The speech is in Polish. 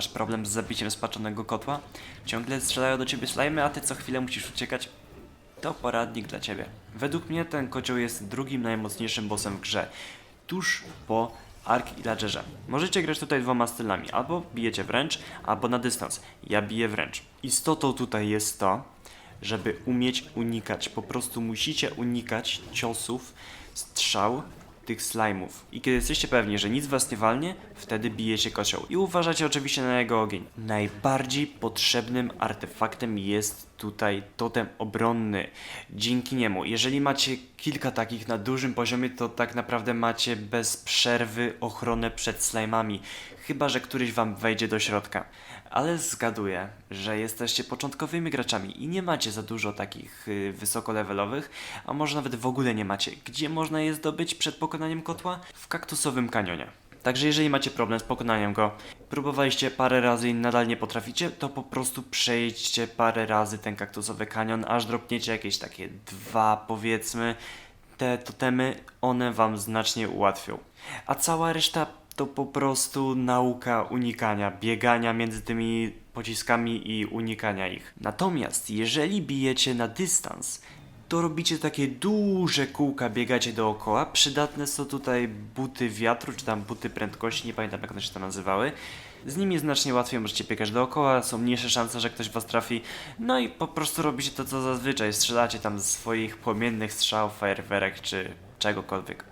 Masz problem z zabiciem spaczonego kotła? Ciągle strzelają do ciebie slajmy, a ty co chwilę musisz uciekać? To poradnik dla ciebie. Według mnie ten kocioł jest drugim najmocniejszym bossem w grze. Tuż po Ark i Ladgerze. Możecie grać tutaj dwoma stylami. Albo bijecie wręcz, albo na dystans. Ja biję wręcz. Istotą tutaj jest to, żeby umieć unikać. Po prostu musicie unikać ciosów, strzał tych slime'ów. I kiedy jesteście pewni, że nic was nie walnie, wtedy bijecie kocioł. I uważacie oczywiście na jego ogień. Najbardziej potrzebnym artefaktem jest tutaj totem obronny. Dzięki niemu, jeżeli macie kilka takich na dużym poziomie, to tak naprawdę macie bez przerwy ochronę przed slime'ami. Chyba, że któryś wam wejdzie do środka. Ale zgaduję, że jesteście początkowymi graczami i nie macie za dużo takich y, wysokolevelowych, a może nawet w ogóle nie macie. Gdzie można je zdobyć przed pokonaniem kotła? W kaktusowym kanionie. Także jeżeli macie problem z pokonaniem go, próbowaliście parę razy i nadal nie potraficie, to po prostu przejdźcie parę razy ten kaktusowy kanion, aż dropniecie jakieś takie dwa powiedzmy. Te totemy, one wam znacznie ułatwią. A cała reszta to po prostu nauka unikania, biegania między tymi pociskami i unikania ich. Natomiast jeżeli bijecie na dystans, to robicie takie duże kółka, biegacie dookoła. Przydatne są tutaj buty wiatru, czy tam buty prędkości, nie pamiętam jak one się tam nazywały. Z nimi znacznie łatwiej możecie biegać dookoła, są mniejsze szanse, że ktoś was trafi. No i po prostu robicie to co zazwyczaj, strzelacie tam swoich płomiennych strzał, fajerwerek czy czegokolwiek.